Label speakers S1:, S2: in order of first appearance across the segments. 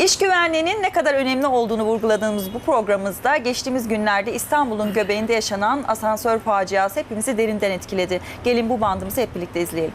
S1: İş güvenliğinin ne kadar önemli olduğunu vurguladığımız bu programımızda geçtiğimiz günlerde İstanbul'un göbeğinde yaşanan asansör faciası hepimizi derinden etkiledi. Gelin bu bandımızı hep birlikte izleyelim.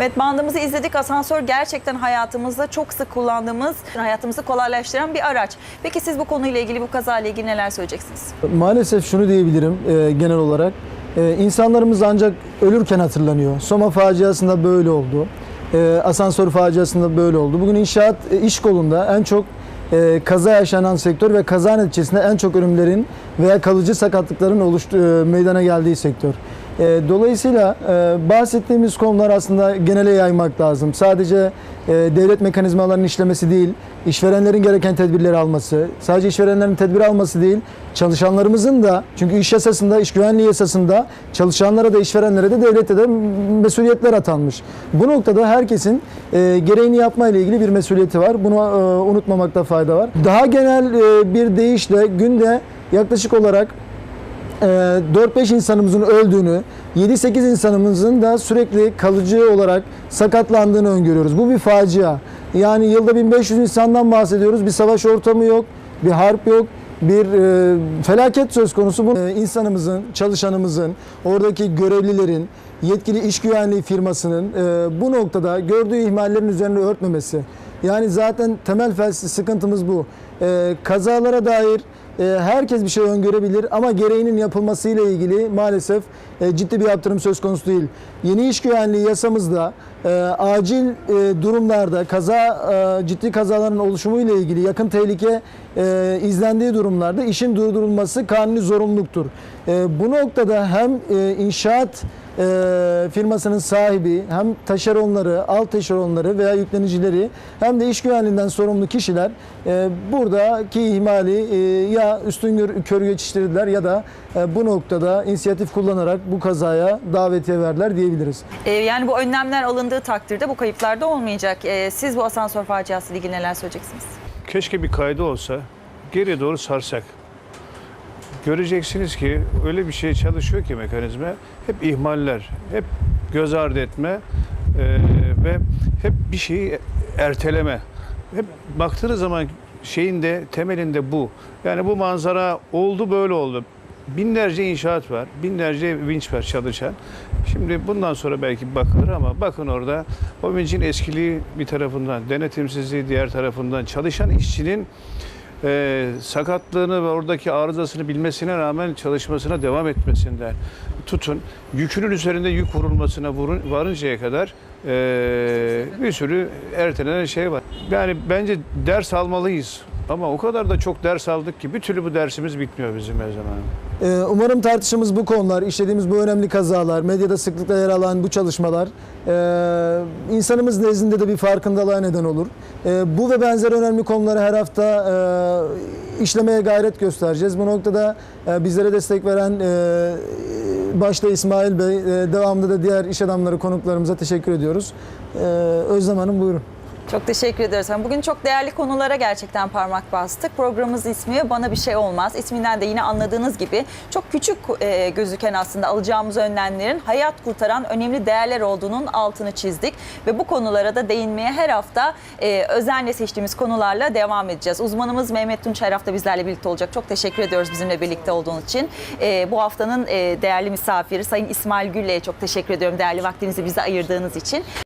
S1: Evet bandımızı izledik. Asansör gerçekten hayatımızda çok sık kullandığımız, hayatımızı kolaylaştıran bir araç. Peki siz bu konuyla ilgili, bu kazayla ilgili neler söyleyeceksiniz?
S2: Maalesef şunu diyebilirim e, genel olarak. E, insanlarımız ancak ölürken hatırlanıyor. Soma faciasında böyle oldu. E, asansör faciasında böyle oldu. Bugün inşaat e, iş kolunda en çok e, kaza yaşanan sektör ve kaza neticesinde en çok ölümlerin veya kalıcı sakatlıkların oluştu, e, meydana geldiği sektör. E, dolayısıyla e, bahsettiğimiz konular aslında genele yaymak lazım. Sadece e, devlet mekanizmalarının işlemesi değil, işverenlerin gereken tedbirleri alması, sadece işverenlerin tedbir alması değil, çalışanlarımızın da çünkü iş yasasında, iş güvenliği yasasında çalışanlara da işverenlere de devlete de mesuliyetler atanmış. Bu noktada herkesin e, gereğini yapma ile ilgili bir mesuliyeti var. Bunu e, unutmamakta fayda var. Daha genel e, bir deyişle günde yaklaşık olarak 4-5 insanımızın öldüğünü, 7-8 insanımızın da sürekli kalıcı olarak sakatlandığını öngörüyoruz. Bu bir facia. Yani yılda 1500 insandan bahsediyoruz. Bir savaş ortamı yok, bir harp yok, bir e, felaket söz konusu. Bu e, insanımızın, çalışanımızın, oradaki görevlilerin, yetkili iş güvenliği firmasının e, bu noktada gördüğü ihmallerin üzerine örtmemesi. Yani zaten temel felsefi sıkıntımız bu. E, kazalara dair e, herkes bir şey öngörebilir ama gereğinin yapılması ile ilgili maalesef e, ciddi bir yaptırım söz konusu değil. Yeni iş güvenliği yasamızda e, acil e, durumlarda kaza e, ciddi kazaların oluşumu ile ilgili yakın tehlike e, izlendiği durumlarda işin durdurulması kanuni zorunluluktur. E, bu noktada hem e, inşaat e, firmasının sahibi hem taşeronları, alt taşeronları veya yüklenicileri hem de iş güvenliğinden sorumlu kişiler e, buradaki ihmali e, ya üstün körü geçiştirdiler ya da e, bu noktada inisiyatif kullanarak bu kazaya davetiye verdiler diyebiliriz.
S1: Ee, yani bu önlemler alındığı takdirde bu kayıplar da olmayacak. Ee, siz bu asansör faciası ile ilgili neler söyleyeceksiniz?
S3: Keşke bir kaydı olsa geriye doğru sarsak. Göreceksiniz ki öyle bir şey çalışıyor ki mekanizma hep ihmaller, hep göz ardı etme e, ve hep bir şeyi erteleme. Hep baktığınız zaman şeyin de temelinde bu. Yani bu manzara oldu böyle oldu. Binlerce inşaat var, binlerce vinç var çalışan. Şimdi bundan sonra belki bakılır ama bakın orada o vincin eskiliği bir tarafından, denetimsizliği diğer tarafından çalışan işçinin e, sakatlığını ve oradaki arızasını bilmesine rağmen çalışmasına devam etmesinden tutun yükünün üzerinde yük vurulmasına vurun, varıncaya kadar e, bir sürü ertelenen şey var. Yani bence ders almalıyız. Ama o kadar da çok ders aldık ki bir türlü bu dersimiz bitmiyor bizim her zaman.
S2: Ee, Umarım tartışımız bu konular, işlediğimiz bu önemli kazalar, medyada sıklıkla yer alan bu çalışmalar e, insanımız nezdinde de bir farkındalığa neden olur. E, Bu ve benzer önemli konuları her hafta işlemeye gayret göstereceğiz. Bu noktada e, bizlere destek veren e, başta İsmail Bey, e, devamında da diğer iş adamları, konuklarımıza teşekkür ediyoruz. Özlem Hanım buyurun.
S1: Çok teşekkür ederiz. Bugün çok değerli konulara gerçekten parmak bastık. Programımız ismi Bana Bir Şey Olmaz. İsminden de yine anladığınız gibi çok küçük e, gözüken aslında alacağımız önlemlerin hayat kurtaran önemli değerler olduğunun altını çizdik. Ve bu konulara da değinmeye her hafta e, özenle seçtiğimiz konularla devam edeceğiz. Uzmanımız Mehmet Tunç her hafta bizlerle birlikte olacak. Çok teşekkür ediyoruz bizimle birlikte olduğunuz için. E, bu haftanın e, değerli misafiri Sayın İsmail Gülle'ye çok teşekkür ediyorum değerli vaktinizi bize ayırdığınız için.